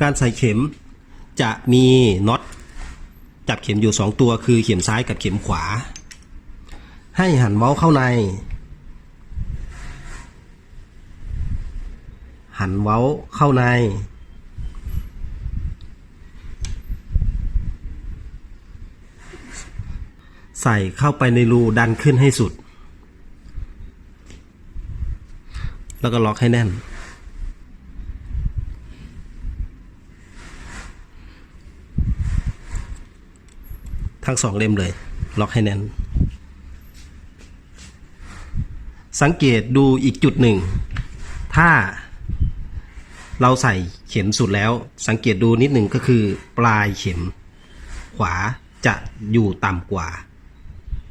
การใส่เข็มจะมีน็อตจับเข็มอยู่ 2 ตัวคือเข็มซ้ายกับเข็มขวา ให้หันเว้าเข้าใน หันเว้าเข้าใน ใส่เข้าไปในรูดันขึ้นให้สุด แล้วก็ล็อกให้แน่น ทั้งสองเล่มเลย ล็อกให้แน่น สังเกตดูอีกจุดหนึ่ง ถ้าเราใส่เข็มสุดแล้ว สังเกตดูนิดหนึ่งก็คือ ปลายเข็ม ขวาจะอยู่ต่ำกว่า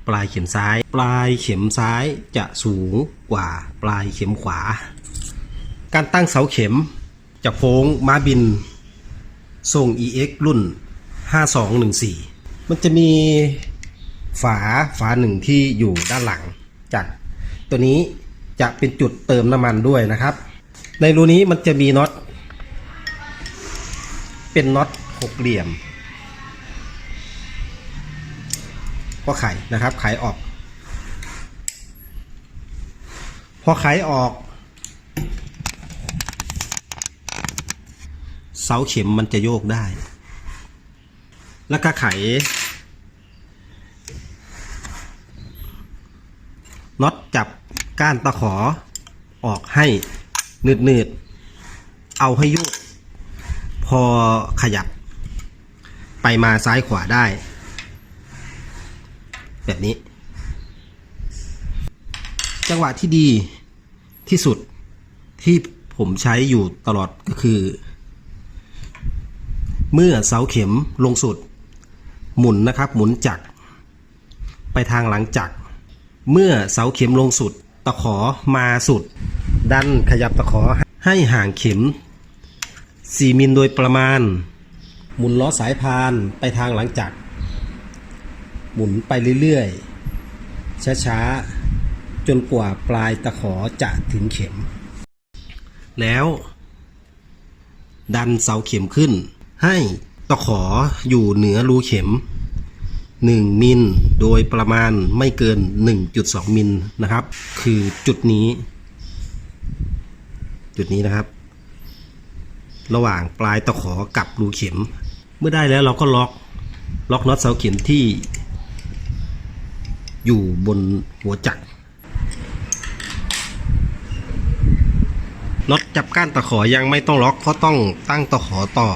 ปลายเข็มซ้าย ปลายเข็มซ้ายจะสูงกว่าปลายเข็มขวา การตั้งเสาเข็มจะโค้งม้าบินทรง EX รุ่น 5214 มันจะมีฝาฝาหนึ่งที่อยู่ด้านหลัง จากตัวนี้จะเป็นจุดเติมน้ำมันด้วยนะครับ ในรูนี้มันจะมีน็อตเป็นน็อตหกเหลี่ยม ก็ไขนะครับไขออก พอไขออก เสาเข็มมันจะโยกได้ แล้วก็ไขน็อตจับก้านตะขอออกให้หนืดๆเอาให้โยกพอขยับ ไปมาซ้ายขวาได้ แบบนี้ จังหวะที่ดีที่สุดที่ผมใช้อยู่ตลอดก็คือ เมื่อเสาเข็มลงสุด หมุนนะครับ หมุนจักร ไปทางหลังจักร เมื่อเสาเข็มลงสุด ตะขอมาสุด ดันขยับตะขอให้ห่างเข็ม 4 มิลโดยประมาณ หมุนล้อสายพานไปทางหลังจักร หมุนไปเรื่อยๆ ช้าๆ จนกว่าปลายตะขอจะถึงเข็ม แล้ว ดันเสาเข็มขึ้นให้ ตะขออยู่เหนือรูเข็ม 1 มิลโดยประมาณไม่เกิน 1.2 มิลนะครับ คือจุดนี้ จุดนี้นะครับ ระหว่างปลายตะขอกับรูเข็ม เมื่อได้แล้วเราก็ล็อกล็อกน็อตเสาเข็มที่ อยู่บนหัวจักรน็อตจับก้านตะขอยังไม่ต้องล็อกเพราะต้องตั้งตะขอต่อ